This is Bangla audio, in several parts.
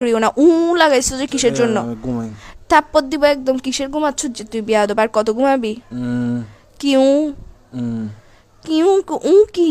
করিও না উ লাগাইছো যে কিসের জন্য? তারপর দিব একদম কিসের ঘুমাচ্ছ? যে তুই বিয়া দেবার কত ঘুমাবি? উম, কি উ কি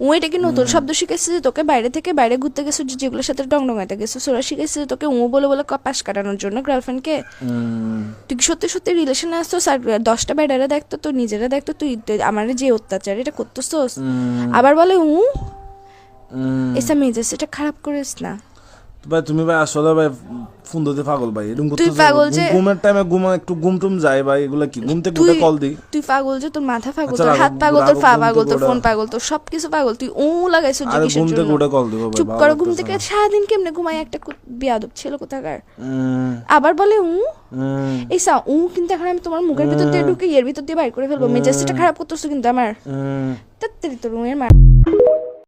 উ এটা কি নতুন শব্দ শিখেছে যে তোকে বাইরে থেকে বাইরে ঘুরতে গেছো যেগুলোর সাথে ডং ডঙাইতে গেছো? সোরা শিখেছে যে তোকে ও বলে বলে কপাস কাটানোর জন্য গার্লফ্রেন্ডকে তুই সত্যি সত্যি রিলেশনে আসতো আর দশটা বেডারে দেখতো তো নিজেরা দেখতো তুই আমার যে অত্যাচার এটা করতো আবার বলে উ উম। এসা মেজেস এটা খারাপ করিস না। ভাই তুমি ভাই আসলে ভাই ফোন দিতে পাগল ভাই এরকম করতে পাগল যে- ঘুমের টাইমে ঘুমা একটু ঘুম টুম যায় ভাই এগুলা কি? ঘুম থেকে তুই উঠে কল দিই। তুই পাগল যে তোর মাথা পাগল আচ্ছা, তোর হাত পাগল তোর পা পাগল তোর ফোন পাগল তোর সবকিছু পাগল তুই উ লাগাইছো কিসের ঘুম থেকে উঠে কল দিব ভাই চুপ করো ঘুম থেকে। সারাদিন কেমনে ঘুমাই? একটা বেয়াদব ছিল কোথাকার? আবার বলে উ? এই সা উ কিন্তু এখন আমি তোমার মুখের ভিতর দিয়ে ঢুকে এর ভিতর দিয়ে বাইর করে ফেলব। মেজাজটা খারাপ করতেছো কিন্তু আমার। উম। তোর রুমের মা